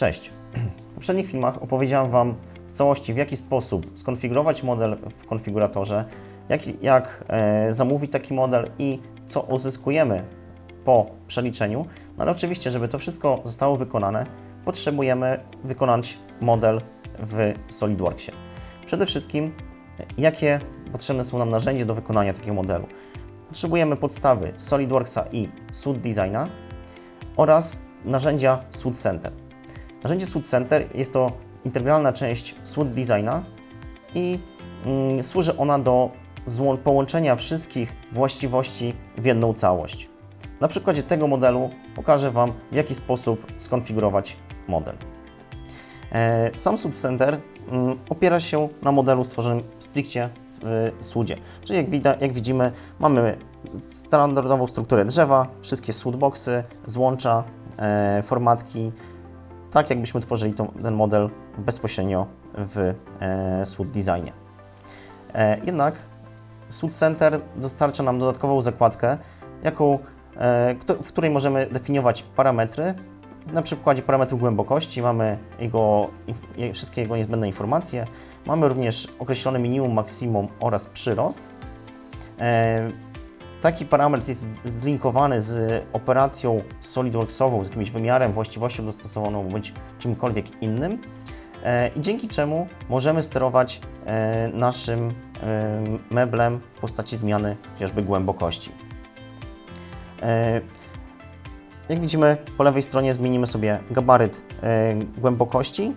Cześć. W poprzednich filmach opowiedziałem Wam w całości, w jaki sposób skonfigurować model w konfiguratorze, jak, jak e, zamówić taki model i co uzyskujemy po przeliczeniu. No ale oczywiście, żeby to wszystko zostało wykonane, potrzebujemy wykonać model w SolidWorksie. Przede wszystkim, jakie potrzebne są nam narzędzia do wykonania takiego modelu. Potrzebujemy podstawy SolidWorksa i Suite Designa oraz narzędzia Suite Center. Narzędzie Suite Center jest to integralna część Suite Designa i mm, służy ona do połączenia wszystkich właściwości w jedną całość. Na przykładzie tego modelu pokażę Wam, w jaki sposób skonfigurować model. E, Sam Suite Center mm, opiera się na modelu stworzonym stricte w Sudzie. Czyli jak, wida- jak widzimy, mamy standardową strukturę drzewa, wszystkie Boxy, złącza, e, formatki, tak jakbyśmy tworzyli to, ten model bezpośrednio w e, Designie. E, jednak Suite Center dostarcza nam dodatkową zakładkę, jaką, e, kto- w której możemy definiować parametry. Na przykładzie parametru głębokości mamy jego, wszystkie jego niezbędne informacje. Mamy również określone minimum, maksimum oraz przyrost. E, Taki parametr jest zlinkowany z operacją SolidWorksową, z jakimś wymiarem, właściwością dostosowaną bądź czymkolwiek innym. E, I dzięki czemu możemy sterować e, naszym e, meblem w postaci zmiany chociażby głębokości. Jak widzimy, po lewej stronie zmienimy sobie gabaryt głębokości.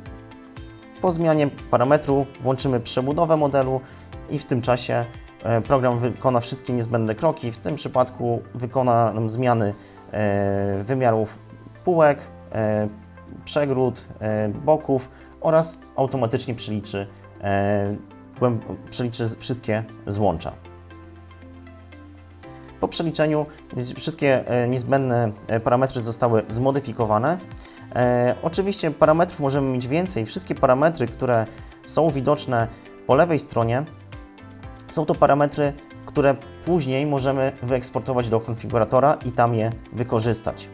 Po zmianie parametru włączymy przebudowę modelu i w tym czasie program wykona wszystkie niezbędne kroki. W tym przypadku wykona nam zmiany e, wymiarów półek, e, przegród, e, boków oraz automatycznie przeliczy, e, przeliczy wszystkie złącza. Po przeliczeniu wszystkie e, niezbędne e, parametry zostały zmodyfikowane. E, Oczywiście parametrów możemy mieć więcej. Wszystkie parametry, które są widoczne po lewej stronie, są to parametry, które później możemy wyeksportować do konfiguratora i tam je wykorzystać.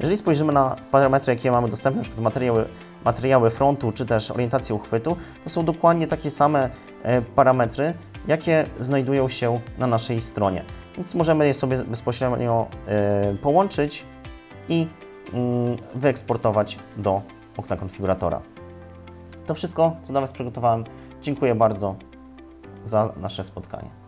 Jeżeli spojrzymy na parametry, jakie mamy dostępne, np. materiały, materiały frontu czy też orientację uchwytu, to są dokładnie takie same e, parametry, jakie znajdują się na naszej stronie. Więc możemy je sobie bezpośrednio e, połączyć i mm, wyeksportować do okna konfiguratora. To wszystko, co dla Was przygotowałem. Dziękuję bardzo za nasze spotkanie.